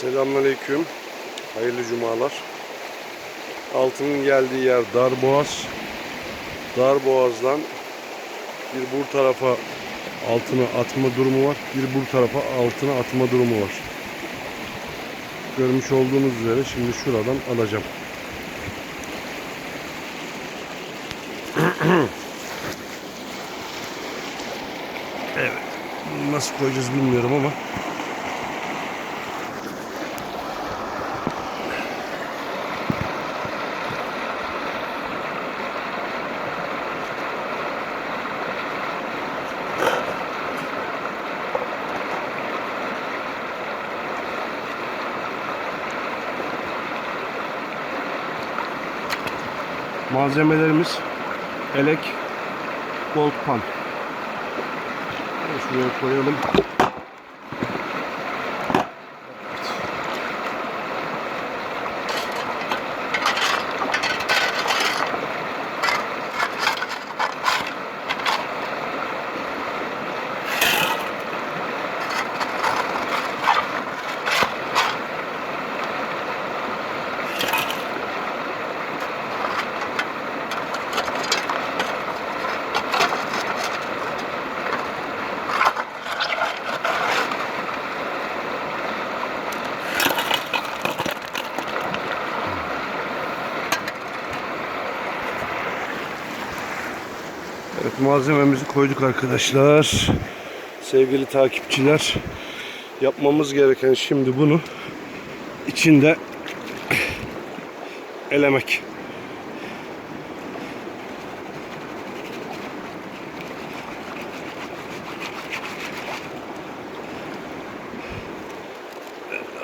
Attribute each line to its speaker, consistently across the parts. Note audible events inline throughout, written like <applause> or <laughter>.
Speaker 1: Selamünaleyküm. Hayırlı cumalar. Altının geldiği yer Darboğaz. Darboğaz'dan bir bu tarafa altına atma durumu var. Bir bu tarafa altına atma durumu var. Görmüş olduğunuz üzere şimdi şuradan alacağım. <clears throat> evet. Nasıl koyacağız bilmiyorum ama Malzemelerimiz elek gold pan. Şuraya koyalım. Malzememizi koyduk arkadaşlar. Sevgili takipçiler. Yapmamız gereken şimdi bunu içinde elemek.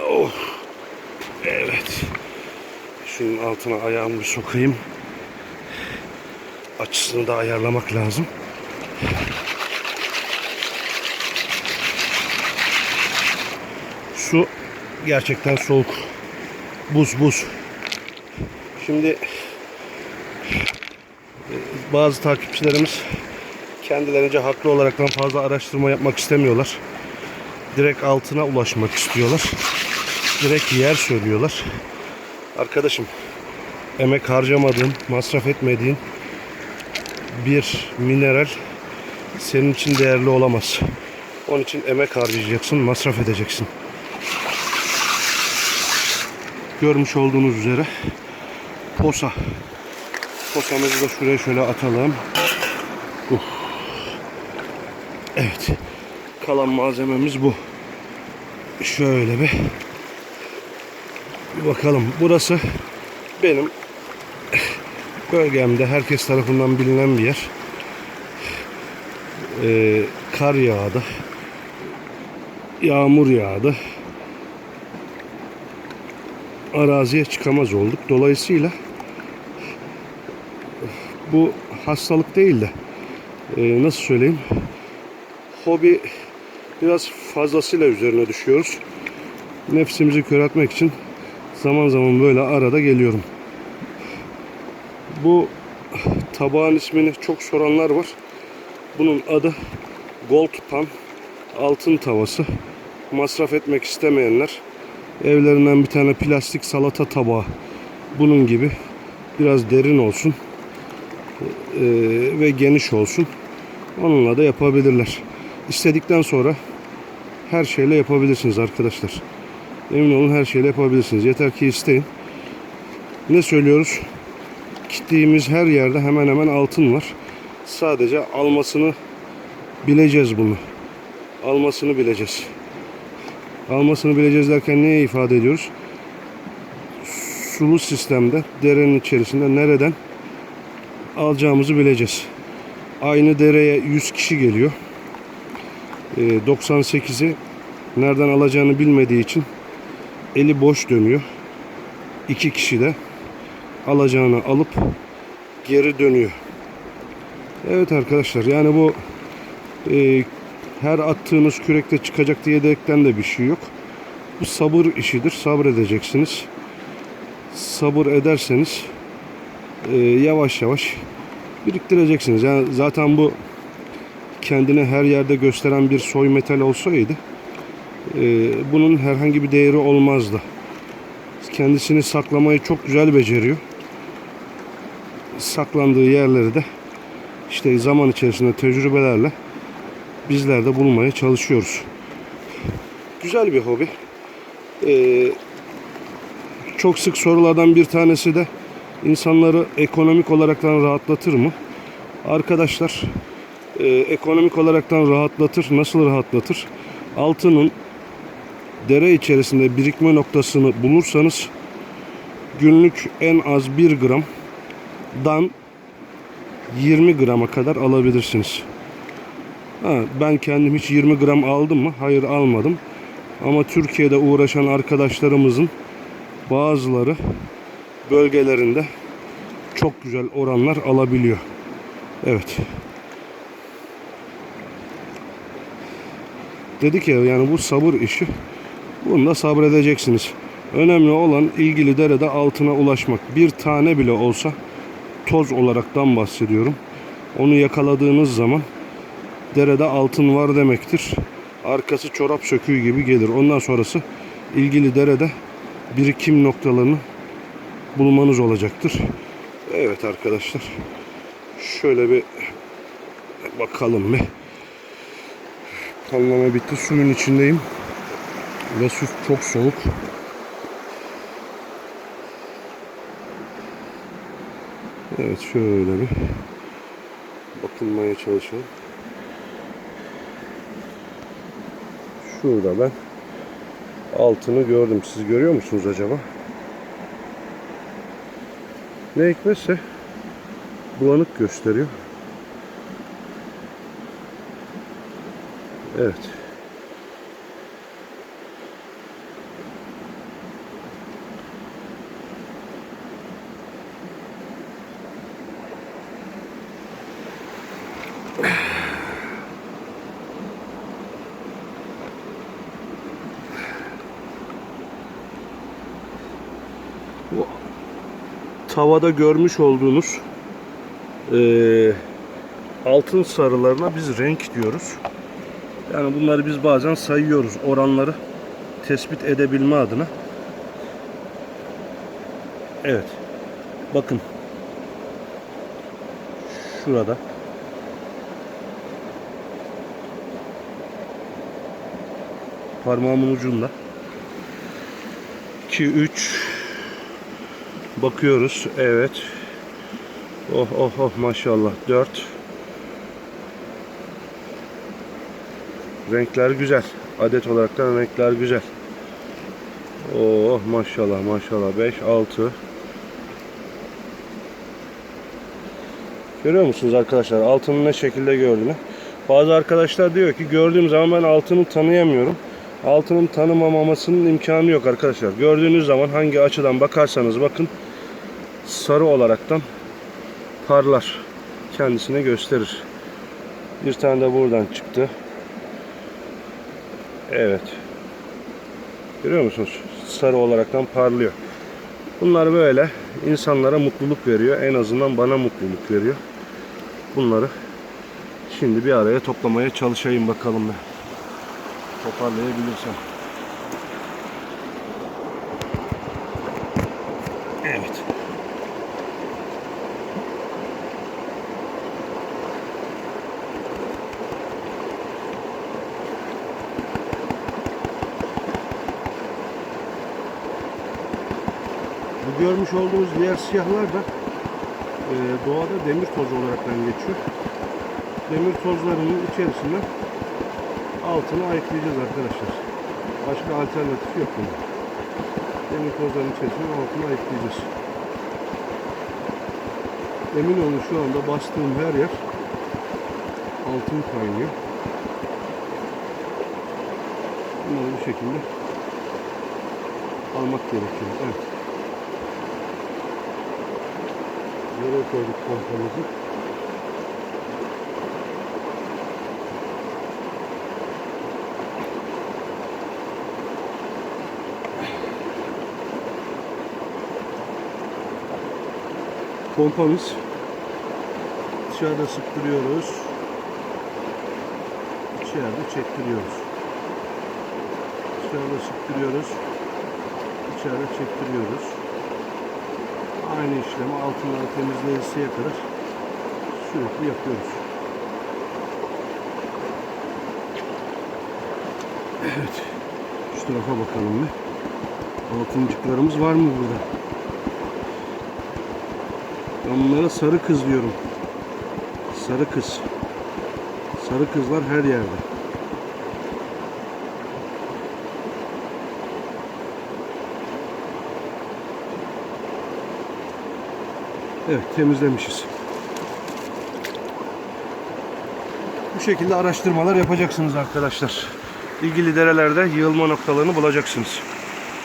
Speaker 1: Oh. Evet. Şunun altına ayağımı sokayım açısını da ayarlamak lazım. Su gerçekten soğuk. Buz buz. Şimdi e, bazı takipçilerimiz kendilerince haklı olaraktan fazla araştırma yapmak istemiyorlar. Direkt altına ulaşmak istiyorlar. Direkt yer söylüyorlar. Arkadaşım emek harcamadığın, masraf etmediğin bir mineral senin için değerli olamaz. Onun için emek harcayacaksın, masraf edeceksin. Görmüş olduğunuz üzere posa. Posamızı da şuraya şöyle atalım. Uh. Evet. Kalan malzememiz bu. Şöyle bir bir bakalım. Burası benim bölgemde herkes tarafından bilinen bir yer. Ee, kar yağdı. Yağmur yağdı. Araziye çıkamaz olduk. Dolayısıyla bu hastalık değil de e, nasıl söyleyeyim hobi biraz fazlasıyla üzerine düşüyoruz. Nefsimizi köreltmek için zaman zaman böyle arada geliyorum. Bu tabağın ismini çok soranlar var. Bunun adı Gold Pan altın tavası. Masraf etmek istemeyenler evlerinden bir tane plastik salata tabağı bunun gibi biraz derin olsun eee, ve geniş olsun. Onunla da yapabilirler. İstedikten sonra her şeyle yapabilirsiniz arkadaşlar. Emin olun her şeyle yapabilirsiniz. Yeter ki isteyin. Ne söylüyoruz? Gittiğimiz her yerde hemen hemen altın var. Sadece almasını bileceğiz bunu. Almasını bileceğiz. Almasını bileceğiz derken neye ifade ediyoruz? Sulu sistemde, derenin içerisinde nereden alacağımızı bileceğiz. Aynı dereye 100 kişi geliyor. Ee, 98'i nereden alacağını bilmediği için eli boş dönüyor. İki kişi de alacağını alıp geri dönüyor. Evet arkadaşlar yani bu e, her attığınız kürekte çıkacak diye direkten de bir şey yok. Bu sabır işidir. Sabredeceksiniz. Sabır ederseniz e, yavaş yavaş biriktireceksiniz. Yani zaten bu kendini her yerde gösteren bir soy metal olsaydı e, bunun herhangi bir değeri olmazdı. Kendisini saklamayı çok güzel beceriyor. Saklandığı yerleri de işte zaman içerisinde tecrübelerle bizler de bulmaya çalışıyoruz. Güzel bir hobi. Ee, çok sık sorulardan bir tanesi de insanları ekonomik olaraktan rahatlatır mı? Arkadaşlar e, ekonomik olaraktan rahatlatır. Nasıl rahatlatır? Altının dere içerisinde birikme noktasını bulursanız günlük en az 1 gramdan 20 grama kadar alabilirsiniz. Ha, ben kendim hiç 20 gram aldım mı? Hayır almadım. Ama Türkiye'de uğraşan arkadaşlarımızın bazıları bölgelerinde çok güzel oranlar alabiliyor. Evet. Dedik ya yani bu sabır işi. Bunda sabredeceksiniz. Önemli olan ilgili derede altına ulaşmak. Bir tane bile olsa toz olaraktan bahsediyorum. Onu yakaladığınız zaman derede altın var demektir. Arkası çorap söküğü gibi gelir. Ondan sonrası ilgili derede birikim noktalarını bulmanız olacaktır. Evet arkadaşlar. Şöyle bir bakalım bir. Panlama bitti. Suyun içindeyim. Ve su çok soğuk. Evet şöyle bir bakılmaya çalışalım. Şurada ben altını gördüm. Siz görüyor musunuz acaba? Ne hikmetse bulanık gösteriyor. Evet. Bu tavada görmüş olduğunuz eee, altın sarılarına biz renk diyoruz. Yani bunları biz bazen sayıyoruz oranları tespit edebilme adına. Evet. Bakın. Şurada. Parmağımın ucunda. 2 3 Bakıyoruz. Evet. Oh oh oh maşallah. 4 Renkler güzel. Adet olaraktan renkler güzel. Oh maşallah maşallah. 5 6 Görüyor musunuz arkadaşlar? Altının ne şekilde gördüğünü. Bazı arkadaşlar diyor ki gördüğüm zaman ben altını tanıyamıyorum. Altının tanımamamasının imkanı yok arkadaşlar. Gördüğünüz zaman hangi açıdan bakarsanız bakın sarı olaraktan parlar. Kendisine gösterir. Bir tane de buradan çıktı. Evet. Görüyor musunuz? Sarı olaraktan parlıyor. Bunlar böyle insanlara mutluluk veriyor. En azından bana mutluluk veriyor. Bunları şimdi bir araya toplamaya çalışayım bakalım ben. Toparlayabilirsem. Evet. Görmüş olduğunuz diğer siyahlar da e, doğada demir tozu olaraktan geçiyor. Demir tozlarının içerisinde altını ayıklayacağız arkadaşlar. Başka alternatif yok bunun. Demir tozlarının içerisinde altını ayıklayacağız. Emin olun şu anda bastığım her yer altın kaynıyor. Bunları bu şekilde almak gerekiyor. Evet. Nereye koyduk pompamızı? Pompamız dışarıda sıktırıyoruz. İçeride çektiriyoruz. Dışarıda sıktırıyoruz. İçeride çektiriyoruz. Aynı işlemi altından temizleyesiye kadar sürekli yapıyoruz. Evet. Şu tarafa bakalım bir. Altıncıklarımız var mı burada? Ben bunlara sarı kız diyorum. Sarı kız. Sarı kızlar her yerde. Evet temizlemişiz. Bu şekilde araştırmalar yapacaksınız arkadaşlar. İlgili derelerde yığılma noktalarını bulacaksınız.